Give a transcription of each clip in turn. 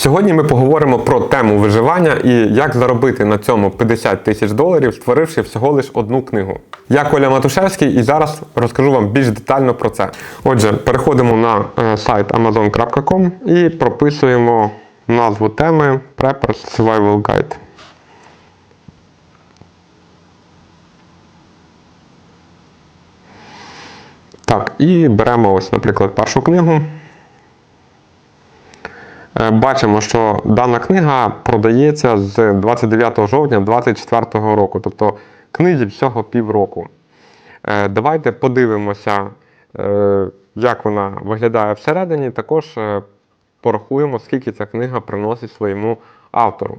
Сьогодні ми поговоримо про тему виживання і як заробити на цьому 50 тисяч доларів, створивши всього лиш одну книгу. Я Коля Матушевський і зараз розкажу вам більш детально про це. Отже, переходимо на е, сайт amazon.com і прописуємо назву теми Preppers Survival Guide. Так, і беремо ось, наприклад, першу книгу. Е, Бачимо, що дана книга продається з 29 жовтня 2024 року, тобто книзі всього півроку. Е, Давайте подивимося, е, як вона виглядає всередині. Також порахуємо, скільки ця книга приносить своєму автору.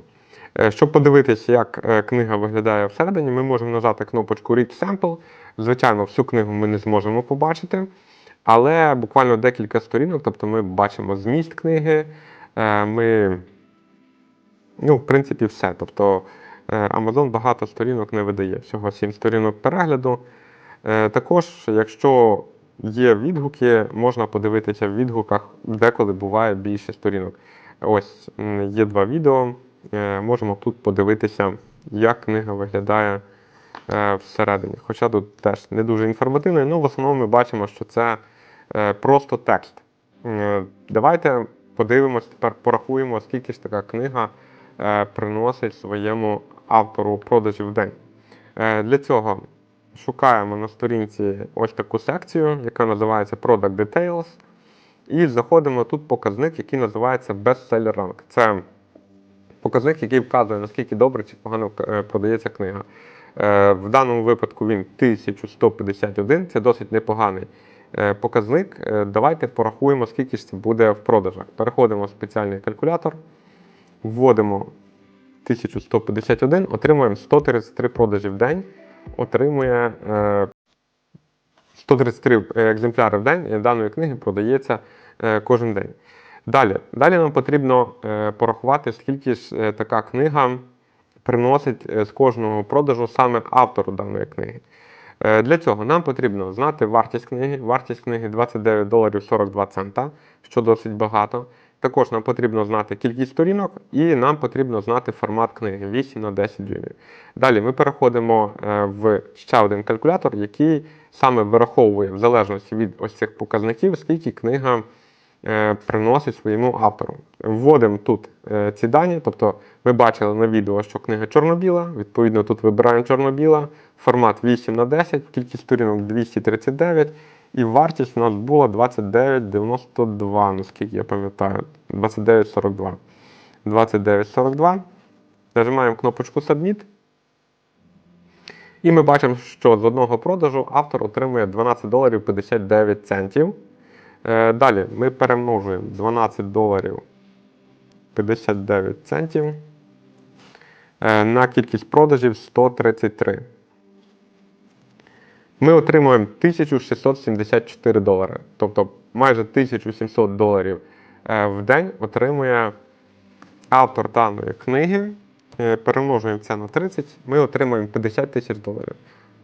Щоб подивитися, як книга виглядає всередині, ми можемо нажати кнопочку Read Sample. Звичайно, всю книгу ми не зможемо побачити, але буквально декілька сторінок, тобто ми бачимо зміст книги, ми, ну, в принципі, все. Тобто е, Amazon багато сторінок не видає, всього 7 сторінок перегляду. Е, Також, якщо є відгуки, можна подивитися в відгуках, деколи буває більше сторінок. Ось є два відео. Е, Можемо тут подивитися, як книга виглядає е, всередині. Хоча тут теж не дуже інформативно, але в основному ми бачимо, що це е, просто текст. Е, Давайте подивимось, тепер порахуємо, скільки ж така книга е, приносить своєму автору продажів в день. Е, Для цього шукаємо на сторінці ось таку секцію, яка називається Product Details. І заходимо тут показник, який називається Bestseller Rank. Це показник, який вказує, наскільки добре чи погано е, продається книга. В даному випадку він 1151, це досить непоганий показник. Е, Давайте порахуємо, скільки ж це буде в продажах. Переходимо в спеціальний калькулятор, вводимо 1151, отримуємо 133 продажі в день, отримує е, 133 екземпляри в день е, даної книги продається е, кожен день. Далі, далі нам потрібно е, порахувати, скільки ж е, така книга приносить е, з кожного продажу саме автору даної книги. Е, Для цього нам потрібно знати вартість книги. Вартість книги 29 доларів 42 цента, що досить багато. Також нам потрібно знати кількість сторінок і нам потрібно знати формат книги 8 на 10 дюймів. Далі ми переходимо е, в ще один калькулятор, який саме вираховує в залежності від ось цих показників, скільки книга приносить своєму автору. Вводимо тут е, ці дані, тобто ви бачили на відео, що книга чорно-біла, відповідно тут вибираємо чорно-біла, формат 8 на 10, кількість сторінок 239, і вартість у нас була 29,92, наскільки я пам'ятаю, 29,42. 29,42. Нажимаємо кнопочку Submit. І ми бачимо, що з одного продажу автор отримує 12 доларів 59 центів. Е, Далі ми перемножуємо 12 доларів 59 центів е, на кількість продажів 133. Ми отримуємо 1674 долари. Тобто майже 1700 доларів е, в день отримує автор даної книги. Перемножуємо це на 30, ми отримуємо 50 тисяч доларів.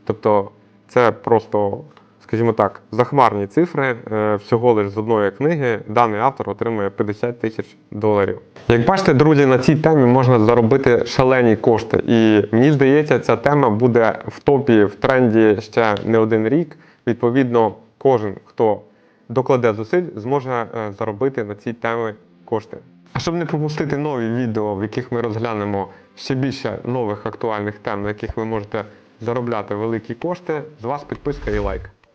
Тобто це просто, скажімо так, захмарні цифри. Е, Всього лише з одної книги даний автор отримує 50 тисяч доларів. Як бачите, друзі, на цій темі можна заробити шалені кошти. І мені здається, ця тема буде в топі, в тренді ще не один рік. Відповідно, кожен, хто докладе зусиль, зможе е, заробити на цій темі кошти. А щоб не пропустити нові відео, в яких ми розглянемо ще більше нових актуальних тем, на яких ви можете заробляти великі кошти, з вас підписка і лайк.